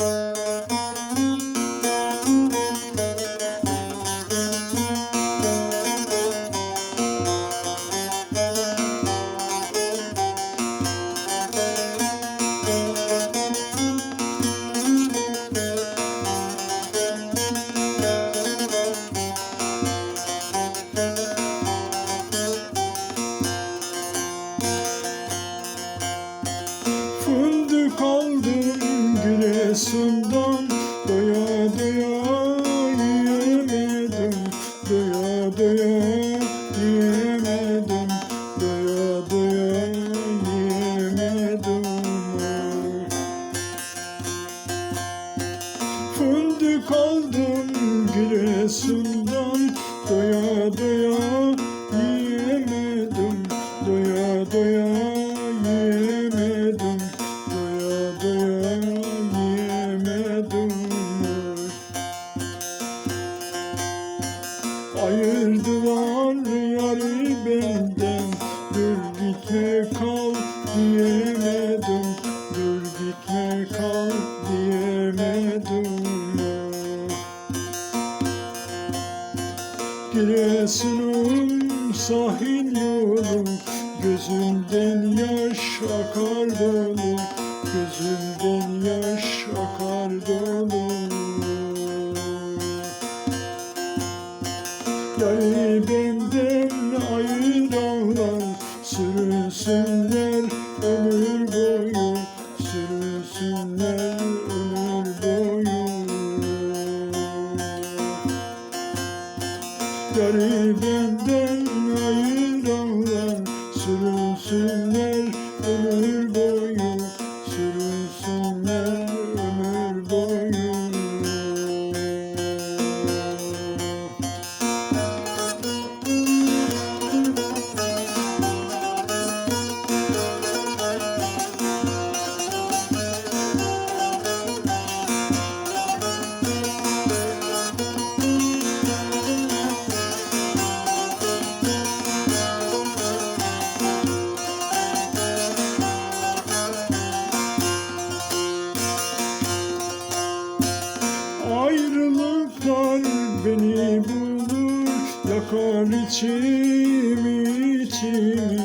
Fındık Giresun'dan Doya doya yiyemedim Doya doya yiyemedim Doya doya yiyemedim. Fındık aldım Giresun'dan Doya doya Ayırdılar yarı benden. Dur gitme kal diyemedim. Dur gitme kal diyemedim. Giresun'un sahil yolu Gözümden yaş akar dolu Gözümden yaş akar dolu Benden ayıranlar Sürünsünler ömür boyu Sürünsünler ömür boyu. Yarı Yakar içimi içimi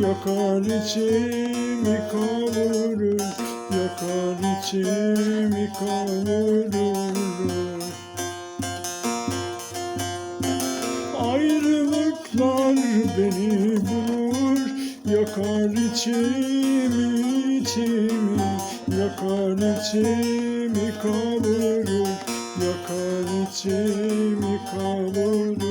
Yakar içimi kavurur Yakar içimi kavurur Ayrılıklar beni bulur. Yakar içimi içimi Yakar içimi kavurur Yakar içimi kavurur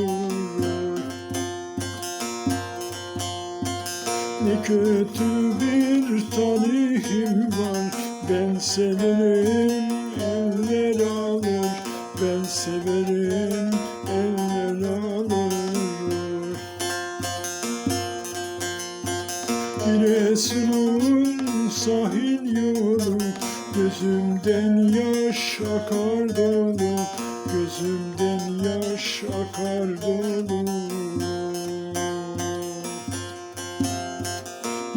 Ne kötü bir talihim var. Ben severim eller alır. Ben severim eller alır. Giresun'un sahil yolu. Gözümden yaş akar dolu. Gözümden yaş akar dolu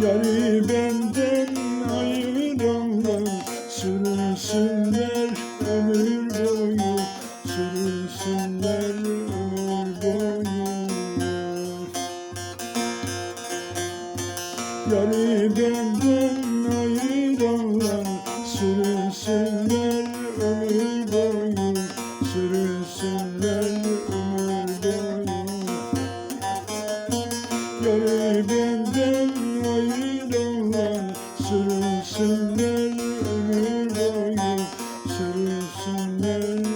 Yarı benden ayıranlar Sürünsünler ömür boyu Sürünsünler ömür boyu. Yarı benden ayıranlar Sürünsünler ömür boyu Sürünsünler ömür boyu. Yarı benden Sürünsünler ömür boyu Sürünsünler